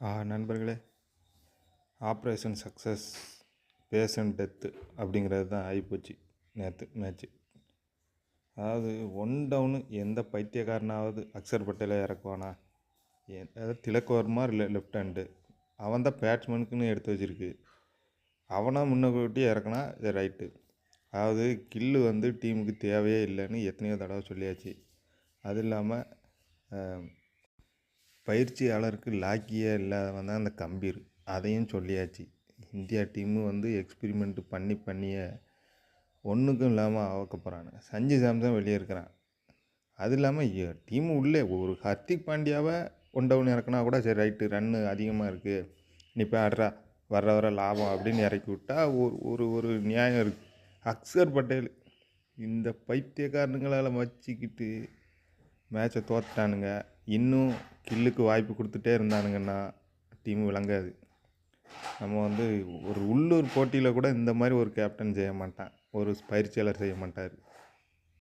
ஆ நண்பர்களே operation success patient death அப்படிங்கிறது தான் ஆகிப்போச்சு. நேற்று மேட்ச்சு அதாவது ஒன் டவுனு எந்த பைத்தியக்காரனாவது அக்ஷர் பட்டேலை இறக்குவானா அதாவது திலக் வர்மா இல்லை லெஃப்ட் ஹேண்டு அவன் தான் பேட்ஸ்மேனுக்குன்னு எடுத்து வச்சிருக்கு. அவனாக முன்ன கூட்டி இறக்குனா இது ரைட்டு அதாவது கில்லு வந்து டீமுக்கு தேவையே இல்லைன்னு எத்தனையோ தடவை சொல்லியாச்சு. அது இல்லாமல் பயிற்சியாளருக்கு லாக்கியே இல்லாதவன் தான் அந்த கம்பீர். அதையும் சொல்லியாச்சு. இந்தியா டீமு வந்து எக்ஸ்பிரிமெண்ட் பண்ணி பண்ணியே ஒன்றுக்கும் இல்லாமல் ஆக்க சஞ்சு சாம்சன் வெளியே இருக்கிறான். அது இல்லாமல் டீமு உள்ளே ஒரு ஹர்திக் பாண்டியாவை ஒன் டவுன் இறக்குனா கூட சரி ரைட்டு ரன்னு அதிகமாக இருக்குது நீ போய் ஆடுறா வர வர லாபம் அப்படின்னு இறக்கி விட்டா ஒரு ஒரு ஒரு நியாயம் இருக்குது அக்ஸர் பட்டேல் இந்த பைத்தியக்காரனுங்களால் வச்சுக்கிட்டு மேட்சை தோத்துட்டானுங்க. இன்னும் கில்லுக்கு வாய்ப்பு கொடுத்துட்டே இருந்தானுங்கன்னா டீம் விளங்காது. நம்ம வந்து ஒரு உள்ளூர் போட்டியில் கூட இந்த மாதிரி ஒரு கேப்டன் செய்ய மாட்டான். ஒரு பயிற்சியாளர் செய்ய மாட்டார்.